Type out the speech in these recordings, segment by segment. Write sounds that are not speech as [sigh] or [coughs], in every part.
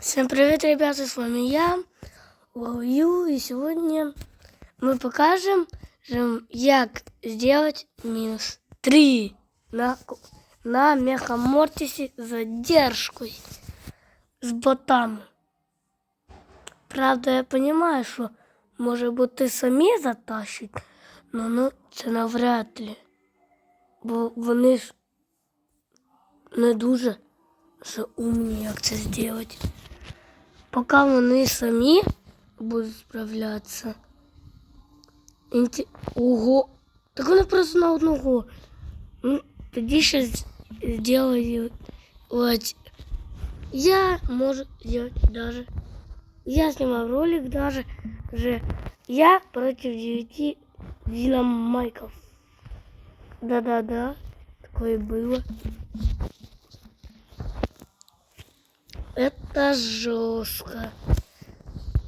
Всем привет, ребята, с вами я, Ловью, и сегодня мы покажем, же, як сделать минус 3 на, на Мехамортисе задержкой с ботами. Правда, я понимаю, що може бути самі затащить, але ну, це навряд ли. Бо вони ж не дуже вже умні, як це зробити. Поки вони самі будуть справлятися. Інте... Ого! Так вони просто на одного. Ну, тоді ще з- зроблю. От. Я можу сделать даже. Я снимал ролик даже. Же я против девяти динамайков. Да-да-да. Такое было. Это жестко.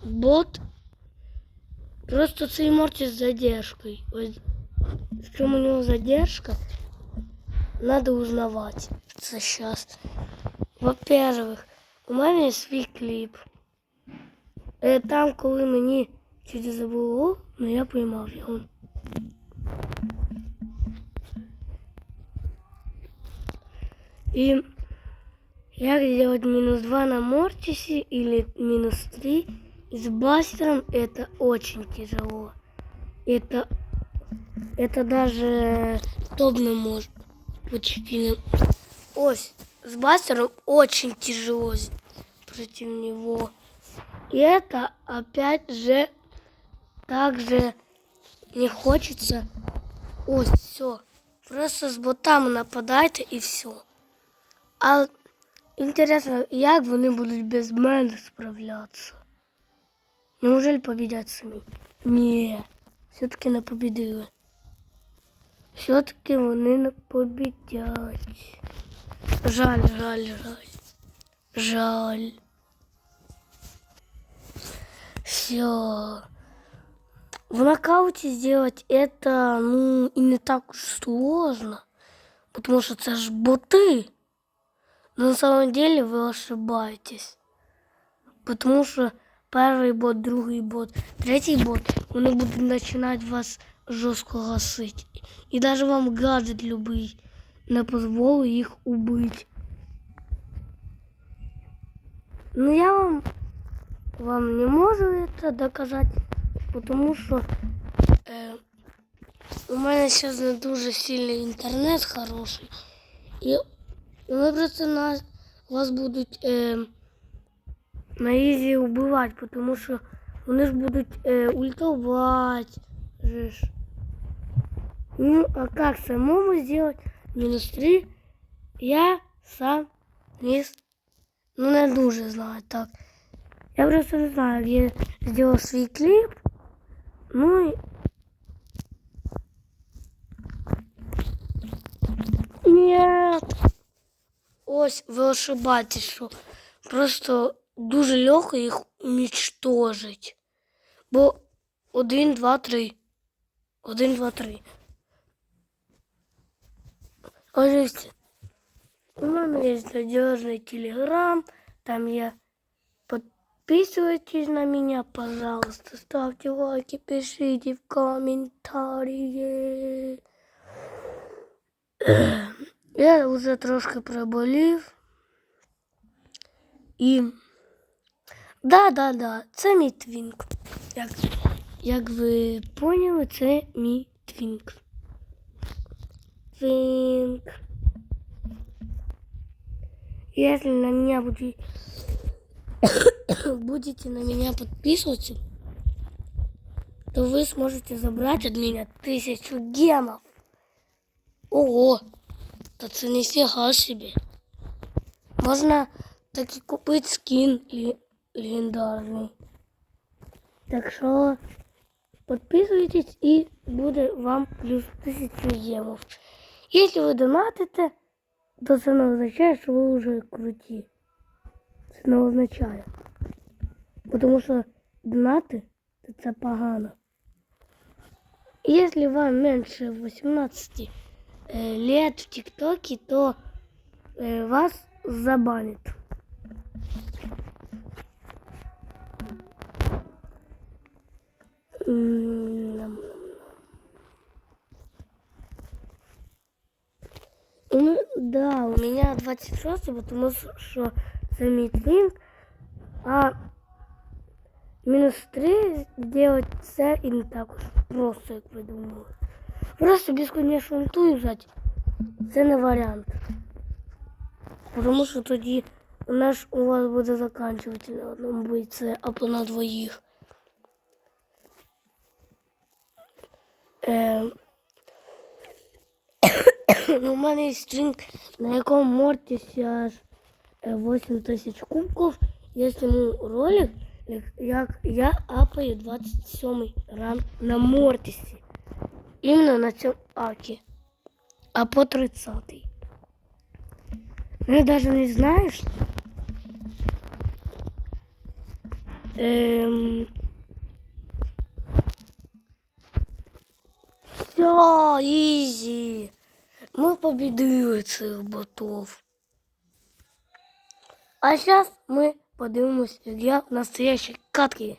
Бот просто цей Морти с задержкой. Вот в чем у него задержка, надо узнавать. Это сейчас. Во-первых, у мене є свій кліп. Е, Там, коли мені чуть забуло, ну я поймав його. И як сделать минус 2 на Мортисе или минус 3 с бастером, это очень тяжело. Это, это даже не может. Почти. Ось, с бастером очень тяжело против него. И это опять же также не хочется. Ось, все. Просто с ботами нападайте і все. А інтересно, як вони будуть без мене справлятися? Неужели победять самі? Ні, все-таки не победили. Все-таки вони не победять. Жаль, жаль, жаль. Жаль. Все. В нокауте сделать это, ну, и не так уж сложно. Потому что это ж боты. Но на самом деле вы ошибаетесь. Потому что первый бот, другий бот, третій бот, вони будуть починати вас жорстко гасити. І навіть вам гаджет любий не дозволить їх убити. Ну я вам, вам не можу это доказати, тому що е, у мене зараз не дуже сильний інтернет хороший. І вони просто нас, вас будуть е, на ізі вбивати, тому що вони ж будуть е, ультувати. Же ж. Ну, а как самому сделать минус 3, я сам не, с- ну, не дуже знаю так. Я просто не знаю, я сделал свій кліп, ну і Нет. Ось ви ошибаєтесь, що просто дуже легко їх уничтожить. Бо один, два, три. Один, два, три. Ось у мене є надежный телеграм, там я подписывайтесь на меня, пожалуйста, ставьте лайки, пишите в комментарии. Я уже трошки проболів. І да, да, да, це мій твінк. Як, як ви поняли, це мій твінк. Твінк. Если на меня будете, [coughs] будете на меня подписываться, то вы сможете забрать от меня тысячу гемов. Ого, Та це не ніфіга собі. Можна так і купити скін ле- легендарний. Так що підписуйтесь і буде вам плюс 1000 євро. Якщо ви донатите, то це не означає, що ви вже круті. Це не означає. Тому що донати це погано. Если вам меньше 18 э, Э, лет в ТикТоке, то э, вас забанят. Ну, да, у меня 26, потому что замедлинг, а минус 3 делать це і не так уж просто, як ви думали. Просто безконечно ту взяти, це не варіант. Тому що тоді у нас у вас буде заканчувати на одному бойці, або на двоїх. Е, [coughs] ну, у мене є стрінг, на якому Мортісі аж е, 8 тисяч кубків. Я зніму ролик, як я апаю 27 ран на Мортісі. Іменно на цьому акі. А по 30. Ну, навіть не знаєш. Ем... Все, ізі. Ми побідили цих ботов. А зараз ми подивимось, як я в настоящій катки.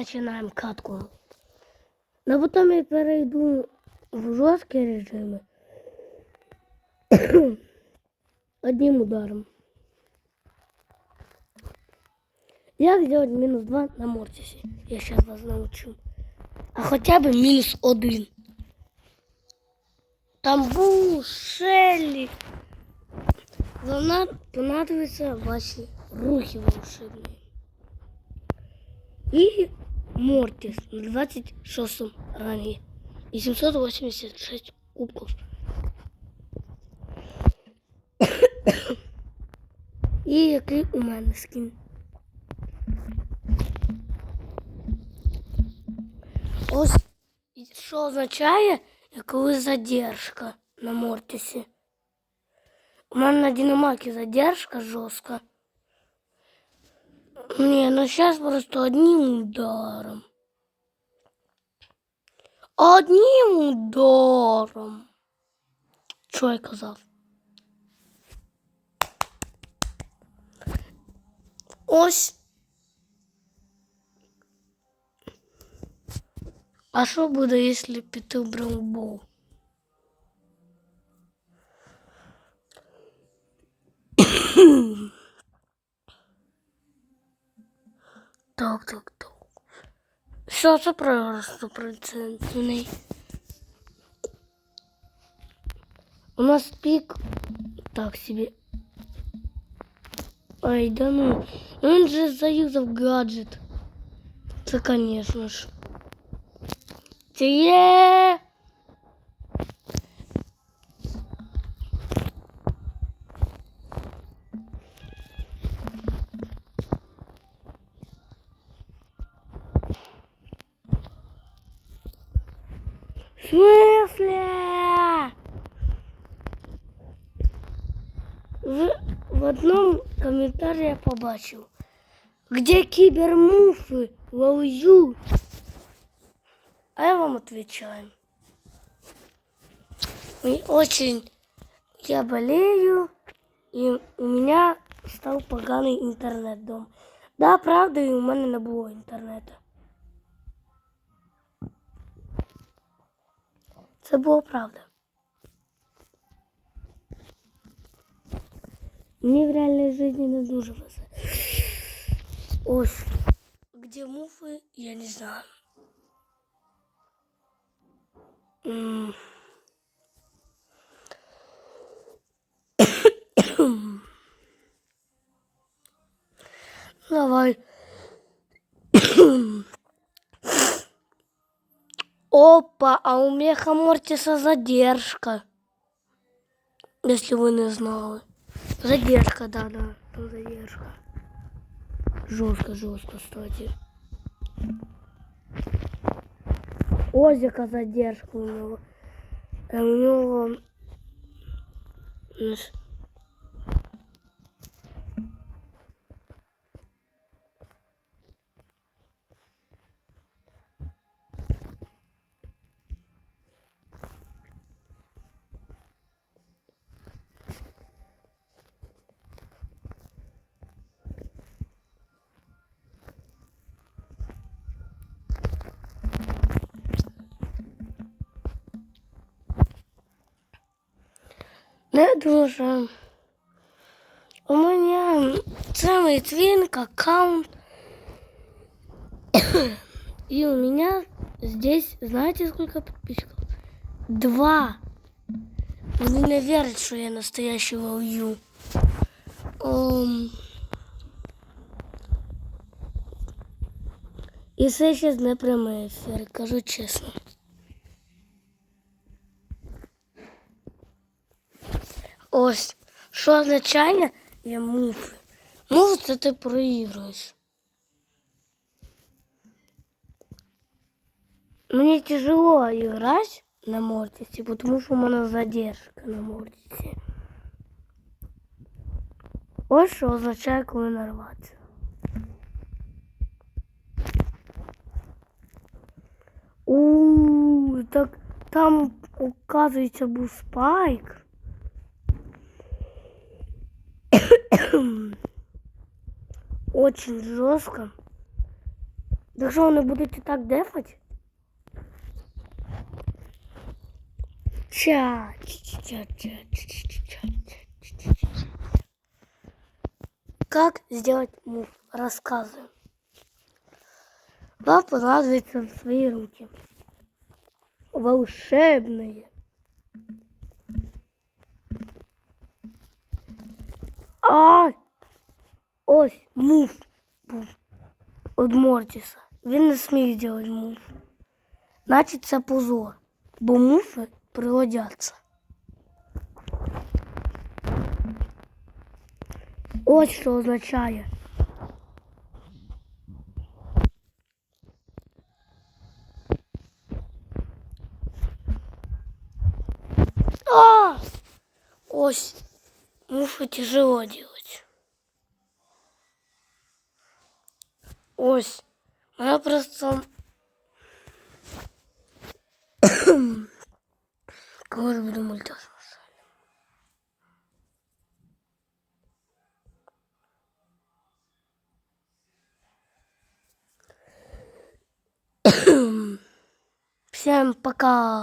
Начинаем катку. Но потом я перейду в жесткие режимы. [coughs] Одним ударом. Як сделать минус 2 на Мортисе? Я сейчас вас научу. А хотя бы минус 1. Там був Шеллі. Вона понадобиться ваші рухи волшебні. І Мортис на 26 рангі. І 786 кубків. І який у мене скін. Ось і що означає, коли задержка на Мортисі. У мене на Динамакі задержка жорстка. Ні, ну зараз просто одним ударом. Одним ударом. Що я казав? Ось. А що буде, якщо піти в браунбол? [coughs] Так, так, так. Все, це програш стопроцентний. У нас пик так себе. Ай, да ну. Он же заюзав гаджет. Це, конечно ж. Це. Смысле? В, в одном комментарии я побачил. Где кибермуфы ловят? А я вам отвечаю. Мне очень... Я болею, и у меня стал поганый интернет дома. Да, правда, і у мене не було інтернету. Це було правда. Мені в реальній житті не дуже везе. Ось. Где муфи, я не знаю. М. Давай. Опа, а у Меха Мортиса задержка. Если вы не знали. Задержка, да, да, там задержка. Жестко, жестко, кстати. Озика задержка у него. А у него... Не дуже. У меня самый твинк аккаунт. И у меня здесь, знаете, сколько подписчиков? Два. Вони не вірять, що я настоящий Валью. Um... І це ще не прямий ефір, кажу чесно. Ось, що означає я муфи. Мув це ти проігруєш. Мне тяжело играть на Мортисе, потому что у меня задержка на Мортисе. Ось що означає, коли нарватися. У, так там, оказується, був спайк. Очень жестко. Так что вони будуть і так дефать? Ча, ча, ча, ча, ча, ча, ча, ча. Как сделать мув? Рассказываю. Вам понадобится свои руки. Волшебные. А, ось мув був від Мортіса. Він не сміє зробити мув. Значить, це позор, бо муфи пригодяться. Ось що означає. А! Ось. Муфы тяжело делать. Ось. Вона просто. Кого ж буду мультяшом? Всем пока.